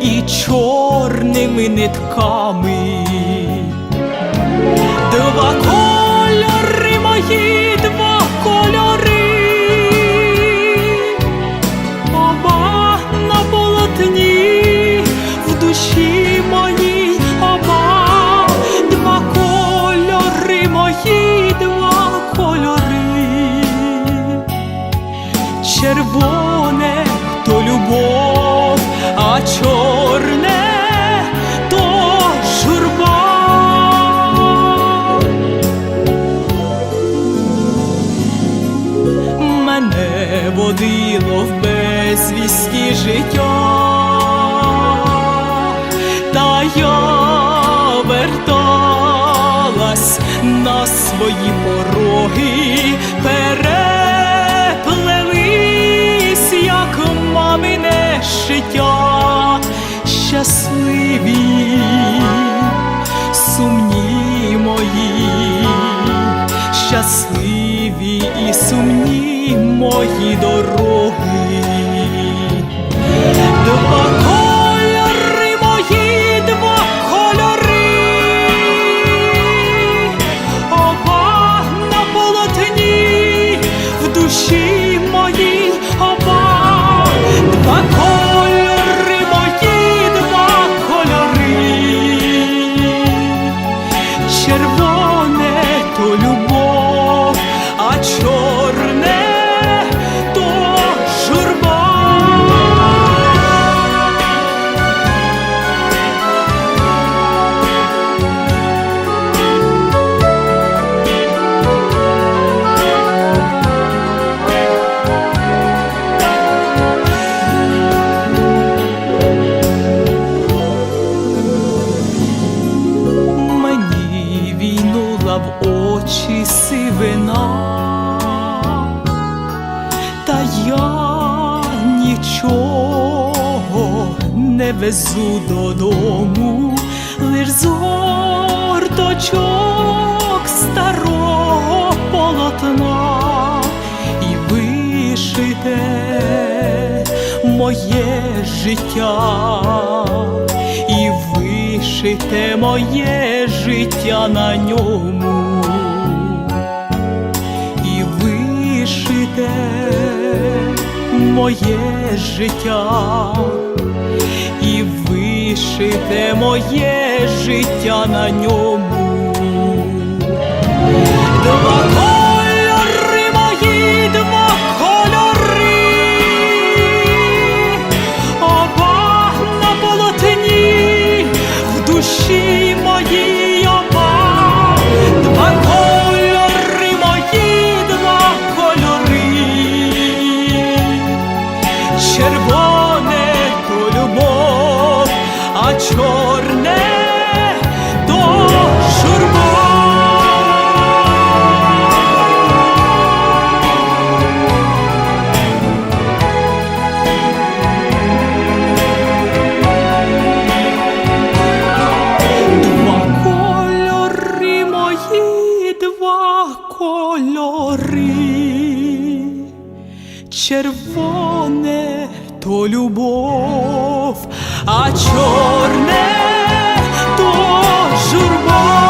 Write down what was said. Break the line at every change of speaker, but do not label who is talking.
і чорними нитками. Два кольори мої, два кольори, оба на полотні, в душі моїй. Оба, два кольори мої, два кольори, чорне то журба. Мене водило в безвісті життя, та я верталась на свої пороги, переплелись, мої, щасливі і сумні мої дороги. В очі сивина, та я нічого не везу додому, лиш згорточок старого полотна. І вишите моє життя, вишите моє життя на ньому, і вишите моє життя, і вишите моє життя на ньому. червоне то любов, а чорне то журба.